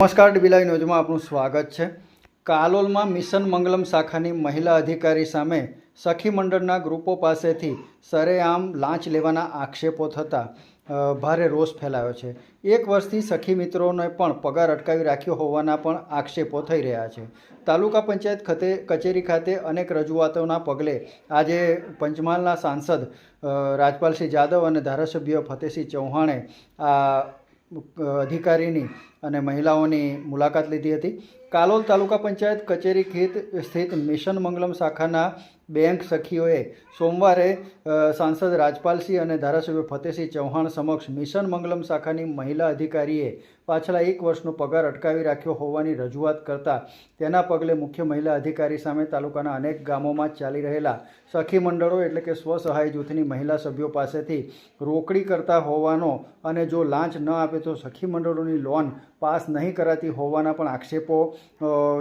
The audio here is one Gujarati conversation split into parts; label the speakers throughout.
Speaker 1: નમસ્કાર ડીબીલાઈ ન્યૂઝમાં આપનું સ્વાગત છે. કાલોલમાં મિશન મંગલમ શાખાની મહિલા અધિકારી સામે સખી મંડળના ગ્રુપો પાસેથી સરેઆમ લાંચ લેવાના આક્ષેપો થતાં ભારે રોષ ફેલાયો છે. એક વર્ષથી સખી મિત્રોને પણ પગાર અટકાવી રાખ્યો હોવાના પણ આક્ષેપો થઈ રહ્યા છે. તાલુકા પંચાયત ખાતે, કચેરી ખાતે અનેક રજૂઆતોના પગલે આજે પંચમહાલના સાંસદ રાજપાલસિંહ જાદવ અને ધારાસભ્ય ફતેહસિંહ ચૌહાણે આ અધિકારીની અને મહિલાઓની મુલાકાત લીધી હતી. કાલોલ તાલુકા પંચાયત કચેરી ખેત સ્થિત મિશન મંગલમ શાખાના બેંક સખીઓએ સોમવારે સાંસદ રાજપાલસિંહ અને ધારાસભ્ય ફતેહસિંહ ચૌહાણ સમક્ષ મિશન મંગલમ શાખાની મહિલા અધિકારીએ પાછલા એક વર્ષનો પગાર અટકાવી રાખ્યો હોવાની રજૂઆત કરતા તેના પગલે મુખ્ય મહિલા અધિકારી સામે તાલુકાના અનેક ગામોમાં ચાલી રહેલા સખી મંડળો એટલે કે સ્વસહાય જૂથની મહિલા સભ્યો પાસેથી રોકડી કરતા હોવાનો અને જો લાંચ ન આપે તો સખી મંડળોની લોન પાસ નહીં કરાતી હોવાના પણ આક્ષેપો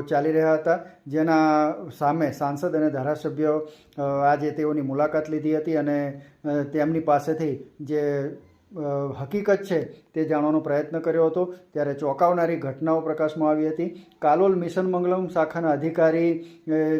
Speaker 1: ચાલી રહ્યા હતા. જેના સામે સાંસદ અને ધારાસભ્યો આજે તેઓની મુલાકાત લીધી હતી અને તેમની પાસેથી જે હકીકત છે તે જાણવાનો પ્રયત્ન કર્યો હતો. ત્યારે ચોંકાવનારી ઘટનાઓ પ્રકાશમાં આવી હતી. કાલોલ મિશન મંગલમ શાખાના અધિકારી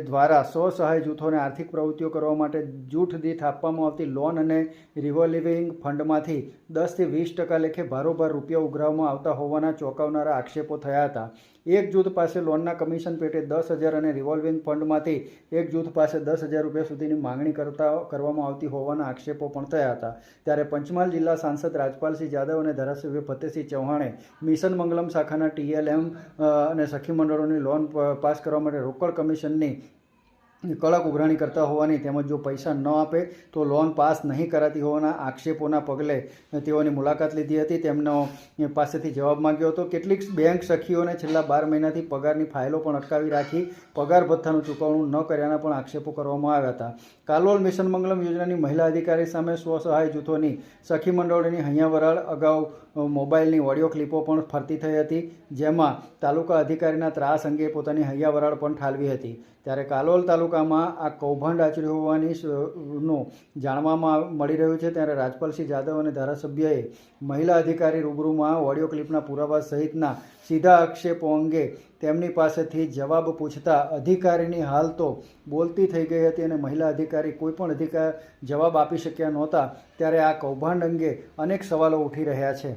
Speaker 1: દ્વારા સ્વસહાય જૂથોને આર્થિક પ્રવૃત્તિઓ કરવા માટે જૂઠ દીઠ આપવામાં આવતી લોન અને રિવોલ્વિંગ ફંડમાંથી દસથી વીસ ટકા લેખે ભારોભાર રૂપિયા ઉઘરાવવામાં આવતા હોવાના ચોંકાવનારા આક્ષેપો થયા હતા. એક જૂથ પાસે લોનના કમિશન પેટે દસ હજાર અને રિવોલ્વિંગ ફંડમાંથી એક જૂથ પાસે દસ હજાર રૂપિયા સુધીની માંગણી કરતા કરવામાં આવતી હોવાના આક્ષેપો પણ થયા હતા. ત્યારે પંચમહાલ જિલ્લા સાંસદ રાજપાલસિંહ જાદવ અને ધારાસભ્ય ફતેહસિંહ ચૌહાણે મિશન મંગલમ શાખાના ટીએલએમ અને સખી મંડળોની લોન પાસ કરવા માટે રોકડ કમિશનની કડક ઉઘરાણી કરતા હોવાની તેમજ જો પૈસા ન આપે તો લોન પાસ નહીં કરાતી હોવાના આક્ષેપોના પગલે તેઓની મુલાકાત લીધી હતી. તેમનો પાસેથી જવાબ માંગ્યો હતો, કેટલીક બેંક સખીઓને છેલ્લા બાર મહિનાથી પગારની ફાઇલો પણ અટકાવી રાખી, પગાર ભથ્થાનું ચૂકવણું ન કર્યાના પણ આક્ષેપો કરવામાં આવ્યા હતા. કાલોલ મિશન મંગલમ યોજનાની મહિલા અધિકારી સામે સ્વસહાય જૂથોની સખી મંડળોની હૈયા વરાળ અગાઉ મોબાઈલની ઓડિયો ક્લિપો પણ ફરતી થઈ હતી, જેમાં તાલુકા અધિકારીના ત્રાસ અંગે પોતાની હૈયા વરાળ પણ ઠાલવી હતી. ત્યારે કાલોલ તાલુકામાં આ કૌભાંડ આચર્યું હોવાની નો જાણવામાં મળી રહ્યું છે. ત્યારે રાજપાલસિંહ જાદવ અને ધારાસભ્યએ મહિલા અધિકારી રૂબરૂમાં ઓડિયો ક્લિપના પુરાવા સહિતના સીધા આક્ષેપો અંગે તેમની પાસેથી જવાબ પૂછતા અધિકારીની હાલ તો બોલતી થઈ ગઈ હતી અને મહિલા અધિકારી કોઈ પણ અધિકાર જવાબ આપી શક્યા નહોતા. ત્યારે આ કૌભાંડ અંગે અનેક સવાલો ઉઠી રહ્યા છે.